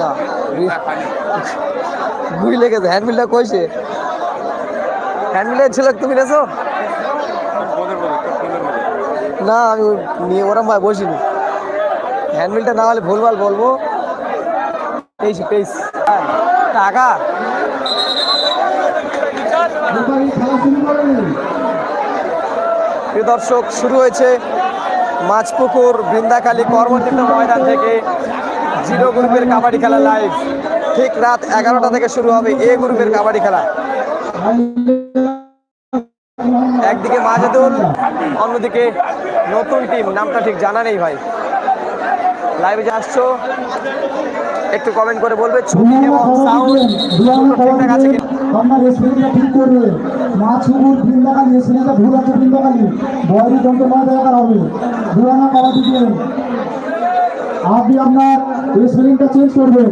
না ঘুরি লেগেছে হ্যান্ডমিলটা কইছে। হ্যান্ডমিলের ছিল তুমি নেছো? না, আমি নিয়ে ওরম ভাই বসিনি। হ্যান্ডমিলটা না হলে ভুলভাল বলব। তেইশ তেইশ টাকা। প্রিয় দর্শক, শুরু হয়েছে মাছপুকুর বৃন্দাখালী কর্মতীর্থ ময়দান থেকে। জিরো গ্রুপের কাবাডি খেলা লাইভ ঠিক রাত এগারোটা থেকে শুরু হবে এ গ্রুপের কাবাডি খেলা। একদিকে মাজেদুল অন্যদিকে নতুন টিম নামটা ঠিক জানা নেই ভাই। লাইভে যে আসছো, একটু কমেন্ট করে বলবে, ছবি এবং আপনি আপনার স্ক্রিনটা চেঞ্জ করবেন।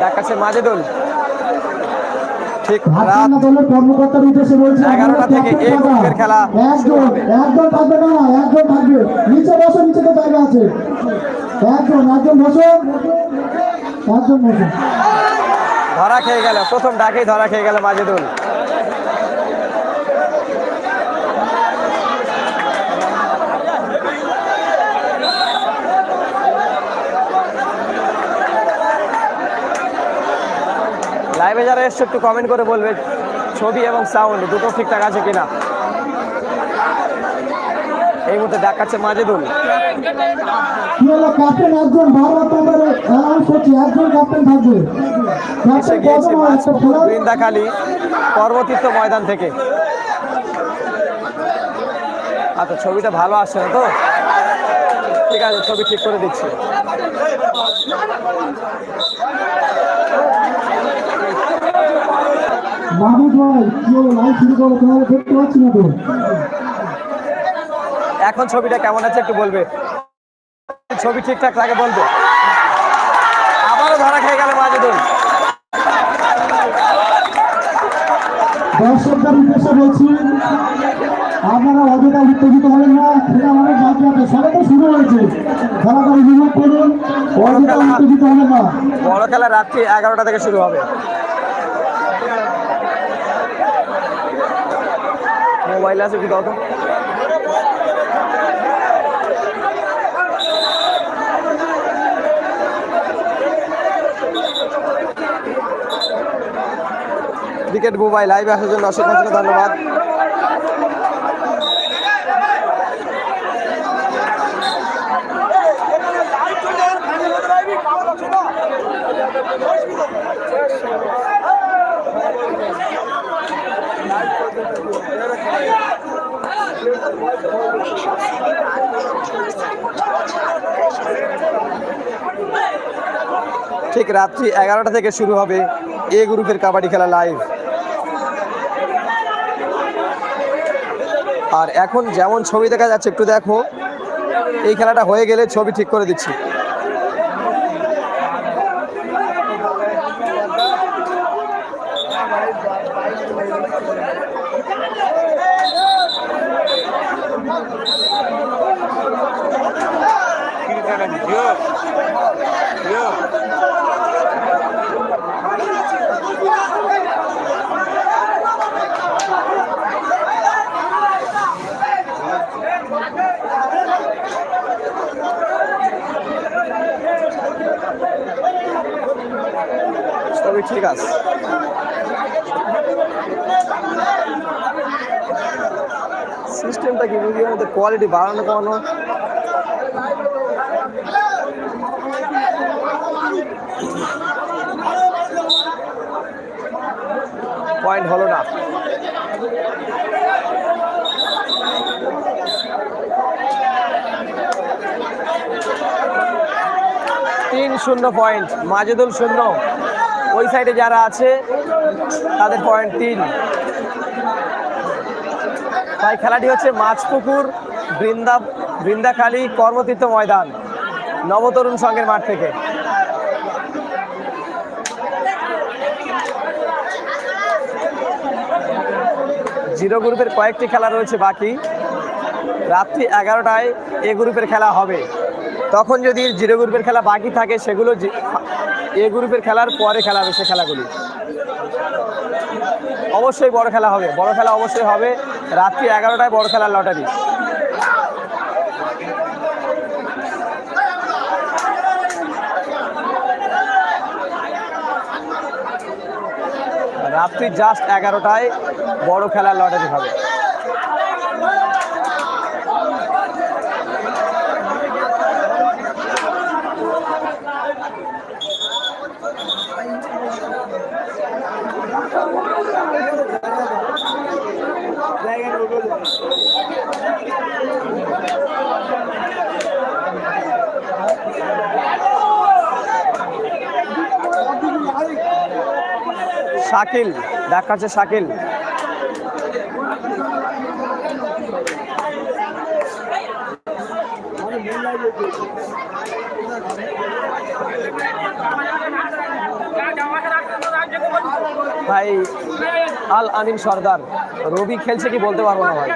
দেখাচ্ছে মাজেদুল ঠিক রাত কর্মকর্তার উদ্দেশ্যে বলছি এগারোটা থেকে এই গ্রুপের খেলা। শুরু একজন হবে। একজন থাকবে না একজন থাকবে। নিচে বসো নিচে তো জায়গা আছে। একজন একজন বসো। একজন বসো। ধরা খেয়ে গেল প্রথম ডাকেই ধরা খেয়ে গেল মাজেদুল লাইভে যারা এসছে একটু কমেন্ট করে বলবে ছবি এবং সাউন্ড দুটো ঠিকঠাক আছে কিনা? এই মুহূর্তে দেখাচ্ছে মাজেদুল। ক্যাপ্টেন একজন বারবার তোমাদের অ্যানাউন্স করছি একজন ক্যাপ্টেন থাকবে। এসে গিয়েছে কত একটা মাছপুকুর খেলা বৃন্দাখালী কর্মতীর্থ ময়দান থেকে। আচ্ছা ছবিটা ভালো আসছে না তো? ঠিক আছে ছবি ঠিক করে দিচ্ছি। মাহমুদ ভাই কি হলো লাইভ শুরু করো তোমাকে দেখতে পাচ্ছি না তো। এখন ছবিটা কেমন আছে একটু বলবে? ছবি ঠিকঠাক থাকে বলবে? আবারও ধরা খেয়ে গেল মাজেদুল। দর্শকদের উদ্দেশ্যে বলছি আপনারা অযথা উত্তেজিত হবেন না খেলা অনেক বাকি আছে সবাই তো শুরু হয়েছে। খেলাটা উপভোগ করুন অযথা উত্তেজিত হবেন না। বড় খেলা রাত্রি এগারোটা থেকে শুরু হবে। মোবাইল আছে কি দাও ক্রিকেট মোবাইল লাইভে আসার জন্য অসংখ্য অসংখ্য ধন্যবাদ। ঠিক রাত্রি এগারোটা থেকে শুরু হবে এ গ্রুপের কাবাডি খেলা লাইভ আর এখন যেমন ছবি দেখা যাচ্ছে, একটু দেখো। এই খেলাটা হয়ে গেলে ছবি ঠিক করে দিচ্ছি। ঠিক আছে। সিস্টেমটা কি বুঝি কোয়ালিটি বাড়ানো কমানো? পয়েন্ট হলো না। তিন শূন্য পয়েন্ট মাজেদুল শূন্য। ওই সাইডে যারা আছে, তাদের পয়েন্ট তিন। তাই খেলাটি হচ্ছে মাছপুকুর, বৃন্দা, বৃন্দাখালী কর্মতীর্থ ময়দান, নবতরুণ সংঘের মাঠ থেকে। জিরো গ্রুপের কয়েকটি খেলা রয়েছে বাকি। রাত্রি এগারোটায় এ গ্রুপের খেলা হবে। তখন যদি জিরো গ্রুপের খেলা বাকি থাকে, সেগুলো এ গ্রুপের খেলার পরে খেলা হবে সে খেলাগুলি। অবশ্যই বড় খেলা হবে। বড় খেলা অবশ্যই হবে। রাত্রি এগারোটায় বড় খেলার লটারি। রাত্রি জাস্ট এগারোটায় বড় খেলার লটারি হবে। শাকিল দেখাচ্ছে শাকিল। ভাই আল আমিন সর্দার রবি খেলছে কি বলতে পারব না ভাই?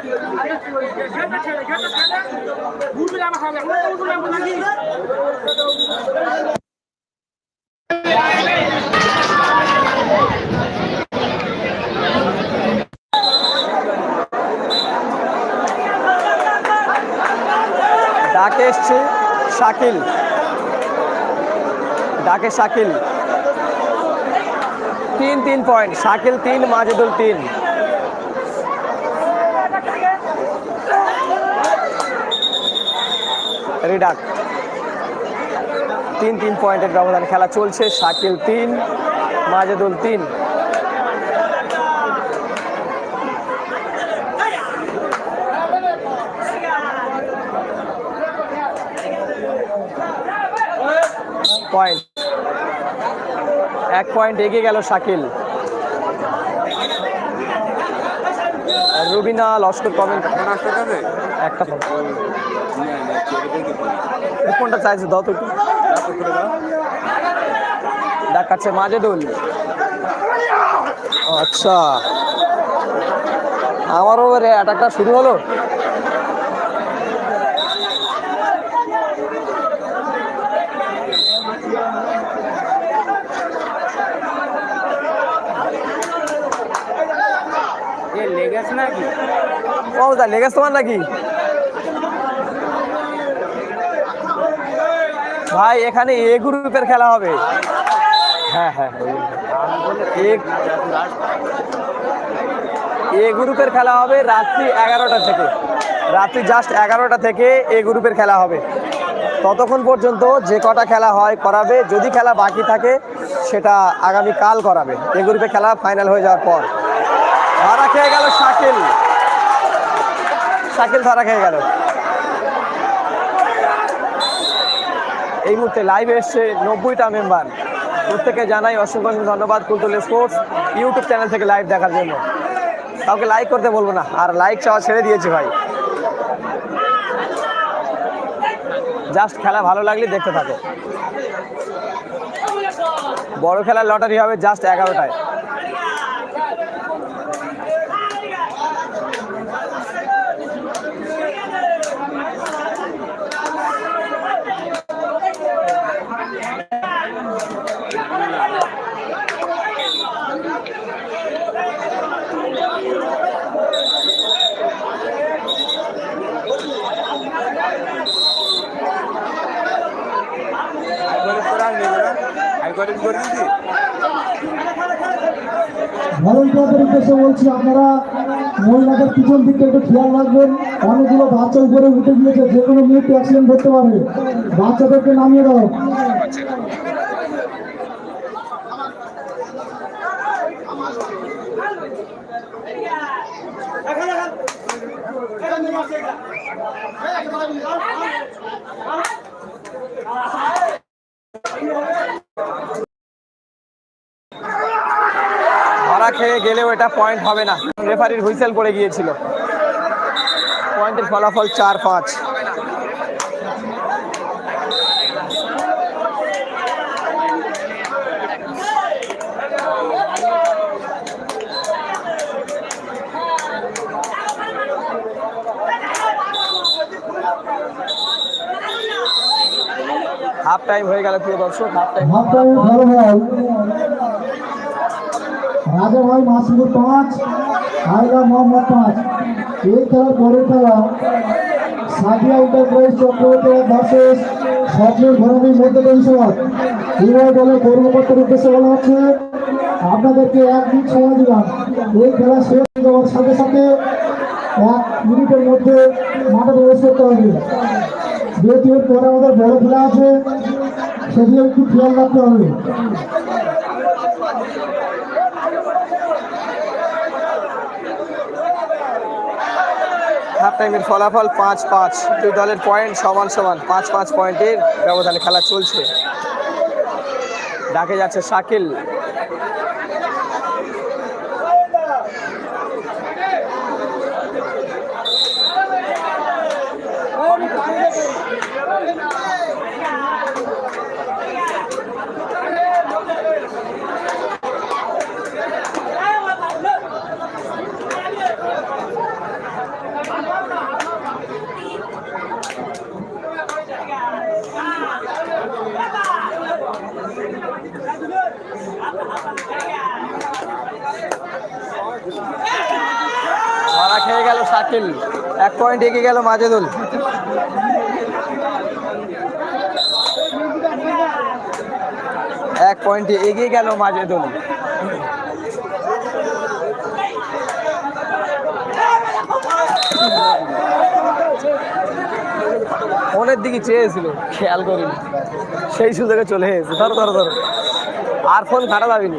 এসছে শাকিল। ডাকে শাকিল। তিন তিন পয়েন্ট শাকিল তিন, মাজেদুল তিন। রিডাক। তিন তিন পয়েন্টের ব্যবধান খেলা চলছে। শাকিল তিন, মাজেদুল তিন। পয়েন্ট এক পয়েন্ট এগিয়ে গেল শাকিল। রুবিনা লস্কর কমেন্ট একটা ফোনটা চাইছে দাও তো দেখাচ্ছে মাজেদুল। আচ্ছা। আমার ওভারে অ্যাটাকটা শুরু হলো। ও দা তোমার নাকি? ভাই, এখানে এ গ্রুপের খেলা হবে। হ্যাঁ হ্যাঁ এ- এ গ্রুপের খেলা হবে রাত্রি এগারোটা থেকে। রাত্রি জাস্ট এগারোটা থেকে এ গ্রুপের খেলা হবে। ততক্ষণ পর্যন্ত যে কটা খেলা হয় করাবে। যদি খেলা বাকি থাকে, সেটা আগামী কাল করাবে এ গ্রুপে খেলা ফাইনাল হয়ে যাওয়ার পর। খেয়ে গেল শাকিল। শাকিল ধরা খেয়ে গেল। এই মুহূর্তে লাইভে এসছে নব্বইটা মেম্বার প্রত্যেকে জানাই অসংখ্য অসংখ্য ধন্যবাদ কুলতুল স্পোর্টস ইউটিউব চ্যানেল থেকে লাইভ দেখার জন্য। কাউকে লাইক করতে বলব না, আর লাইক চাওয়া ছেড়ে দিয়েছি ভাই। জাস্ট খেলা ভালো লাগলে দেখতে থাকো। বড় খেলার লটারি হবে জাস্ট এগারোটায়। ভলেন্টিয়ারদের উদ্দেশ্যে বলছি আপনারা মহিলাদের পিছন দিকে একটু খেয়াল রাখবেন। অনেকগুলো বাচ্চা উপরে উঠে গিয়েছে যে কোনো মুহূর্তে অ্যাক্সিডেন্ট করতে পারে। বাচ্চাদেরকে নামিয়ে দাও। মারা খেয়ে গেলেও এটা পয়েন্ট হবে না। রেফারির হুইসেল পড়ে গিয়েছিল। পয়েন্টের ফলাফল চার পাঁচ। হাফ টাইম হয়ে গেল প্রিয় দর্শক হাফ টাইম রাজা ভাই মাসিপুর পাঁচ হায়দা মোহাম্মদ পাঁচ। এই খেলার পরের খেলা, সাদিয়া এন্টারপ্রাইজ চক্রবর্তী ভার্সেস, স্বপ্নের ঘরানি মধ্য পরিষদ উভয় দলের কর্মকর্তার উদ্দেশ্যে বলা হচ্ছে, আপনাদেরকে এক মিনিট সময় দিলাম। এই খেলা শেষ যাওয়ার সাথে সাথে এক মিনিটের মধ্যে মাঠে প্রবেশ করতে হবে। যেহেতু পরে আমাদের বড় খেলা আছে, সেদিকে একটু খেয়াল রাখতে হবে। টাইমের ফলাফল পাঁচ পাঁচ। দুই দলের পয়েন্ট সমান সমান। পাঁচ পাঁচ পয়েন্টের ব্যবধানে খেলা চলছে। ডাকে যাচ্ছে শাকিল মারা খেয়ে গেল শাকিল। এক পয়েন্ট এগিয়ে গেল মাজেদুল। এক পয়েন্টে এগিয়ে গেল মাজেদুল। ফোনের দিকে চেয়েছিল, খেয়াল করিনি। সেই সুযোগে চলে এসেছে। ধরো ধরো ধরো। আর ফোন খারাপ যাবেনি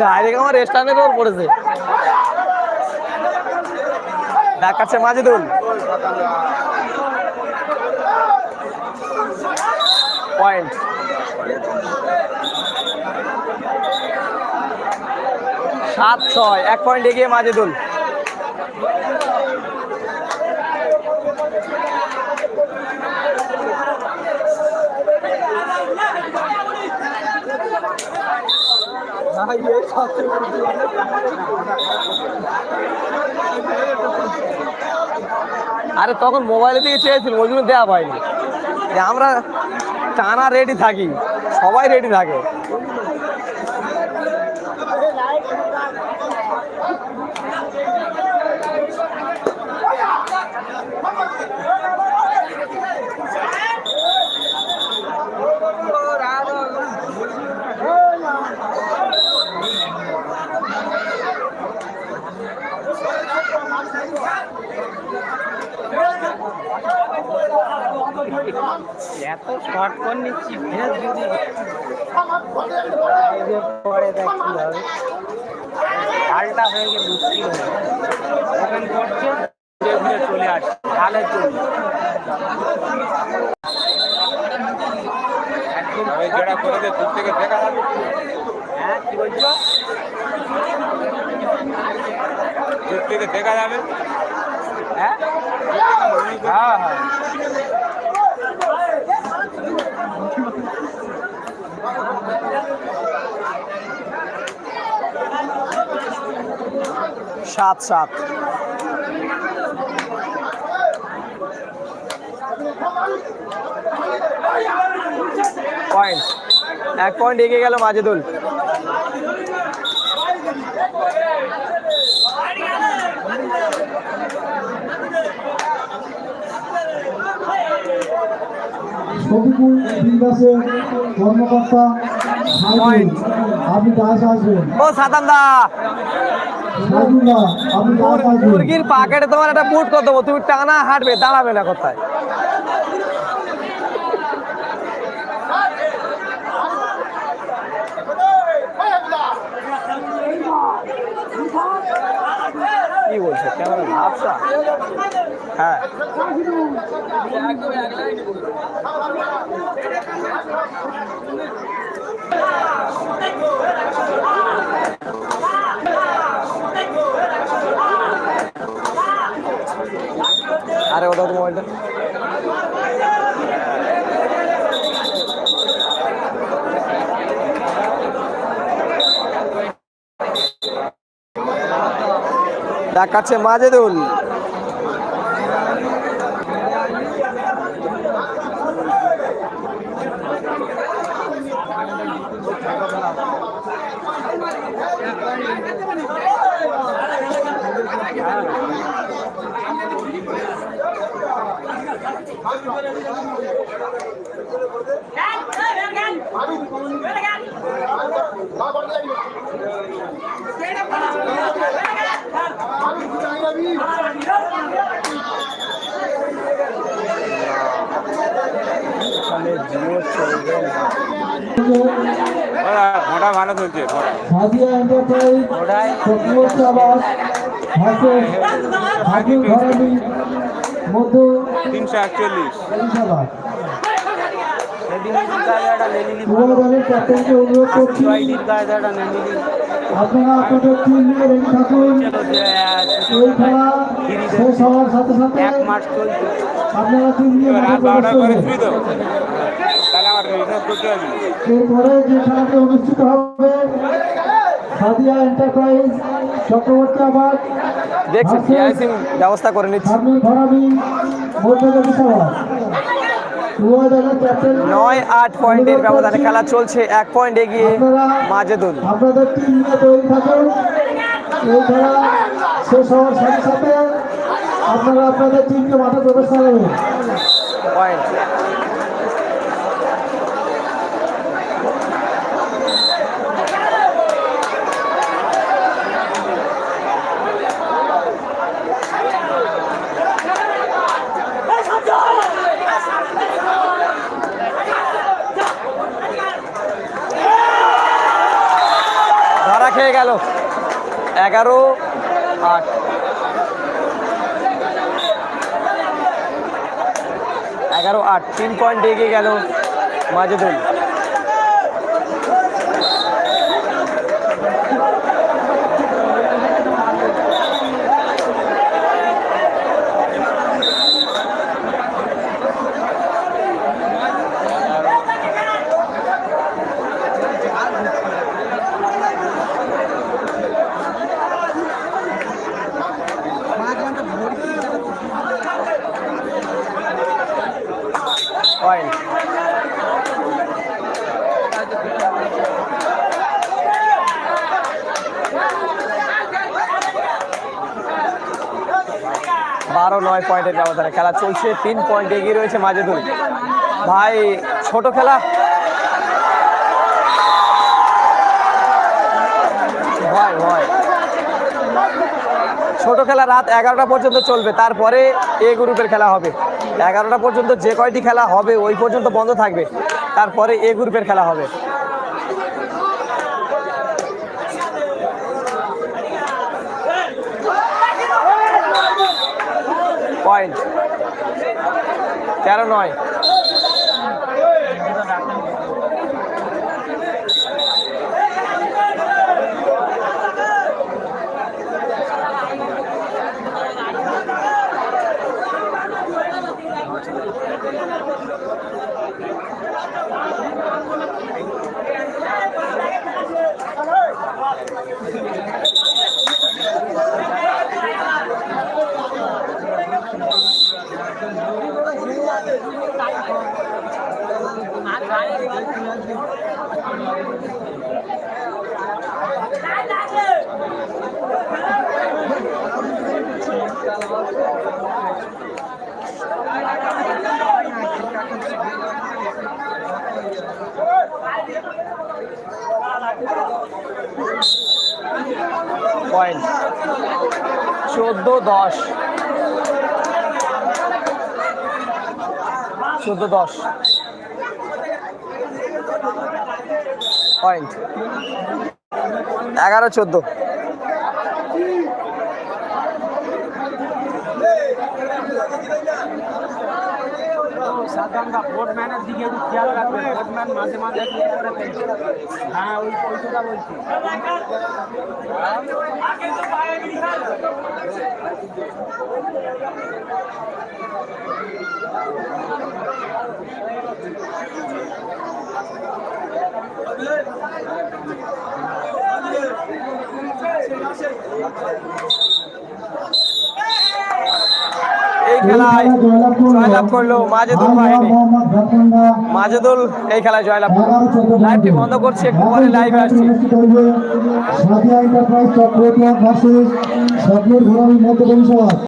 ডাইরেক্ট আমার রেস্টানের ওর পড়েছে। ডাকাচ্ছে মাঝে দুল পয়েন্ট সাত ছয়, এক পয়েন্ট এগিয়ে মাজেদুল। আরে তখন মোবাইলে দিয়ে চেয়েছিল, ওই জন্য দেওয়া হয়নি। আমরা টানা রেডি থাকি, সবাই রেডি থাকে। এত শর্ট করে নিচ্ছি। ভেজ যদি এই যে পরে দেখ কি হবে হালটা হয়ে গিয়ে মুশকিল হয়ে যাবে। এখন করছে ঘুরে ঘুরে চলে আসছে হালের জন্য। একদম আমি যেটা করে দিয়ে দূর থেকে দেখা যাবে হ্যাঁ কি বলছো? দূর থেকে দেখা যাবে। হ্যাঁ? হ্যাঁ হ্যাঁ। সাত সাত। পয়েন্ট এক পয়েন্ট এগিয়ে গেল মাজেদুল। শফিকুল বিন্দাসের কর্মকর্তা সাইদুল আপনি দাস আসবেন। ও সাতাম দা মুরগির পাকেটে তোমার একটা পুট করে দেবো তুমি টানা হাঁটবে দাঁড়াবে না কোথায়? কি বলছো ক্যামেরা ভাবছা? হ্যাঁ। আরে ওটা মোবাইলটা ডাক কাটছে মাজেদুল। ঘোড়া ভালো চলছে সাদিয়া এন্টারপ্রাইজ ভার্সেস হাকিম ঘরামি মধ্যে তিনশো একচল্লিশ। অনুরোধ করছি। চুয়াইটির গাড়িটা নিয়ে নিলি আপনারা আপনাদের টিম নিয়ে রেডি থাকুন। এই খেলা শেষ হওয়ার সাথে সাথে এক মাস চলছে। আপনারা টিম নিয়ে মাঠে রাত প্রবেশ বারোটা করে করবেন শুই তো তাহলে আমার রিচার্জ করতে হবে। এরপরে যে খেলাটি অনুষ্ঠিত হবে সাদিয়া এন্টারপ্রাইজ চক্রবর্তী আবাদ পিআইসি ব্যবস্থা করে নিচ্ছে। নয় আট পয়েন্টের ব্যবধানে খেলা চলছে এক পয়েন্ট এগিয়ে মাজেদুল। আপনাদের টিম নিয়ে তৈরি থাকুন। এই খেলা শেষ হওয়ার সাথে সাথে আপনারা আপনাদের টিমকে মাঠে প্রবেশ করাবেন। পয়েন্ট। খেয়ে গেল। এগারো আট। এগারো আট। তিন পয়েন্ট এগিয়ে গেল মাজেদুল পয়েন্ট বারো, নয় পয়েন্টের ব্যবধানে খেলা চলছে। তিন পয়েন্ট এগিয়ে রয়েছে মাজেদুল ভাই, ছোট খেলা। ভয়। ছোট খেলা রাত এগারোটা পর্যন্ত চলবে। তারপরে এ গ্রুপের খেলা হবে। এগারোটা পর্যন্ত যে কয়টি খেলা হবে, ওই পর্যন্ত বন্ধ থাকবে। তারপরে এ গ্রুপের খেলা হবে। পয়েন্ট তেরো নয় পয়েন্ট চোদ্দ দশ। চোদ্দ দশ। পয়েন্ট এগারো চোদ্দ। সাধারণত ভোটম্যানের দিকে একটু খেয়াল রাখবে ভোটম্যান মাঝে মাঝে একটু করে ফেলছে হ্যাঁ ওই ওই বলছি খেলায় জয়লাভ করল মাজেদুল বাহিনী। মাজেদুল এই খেলায় জয়লাভ করল। লাইভটি বন্ধ করছি একটু পরে লাইভে আসছি। সাদিয়া এন্টারপ্রাইজ চক্রবর্তী ভার্সেস স্বপ্নের মধ্য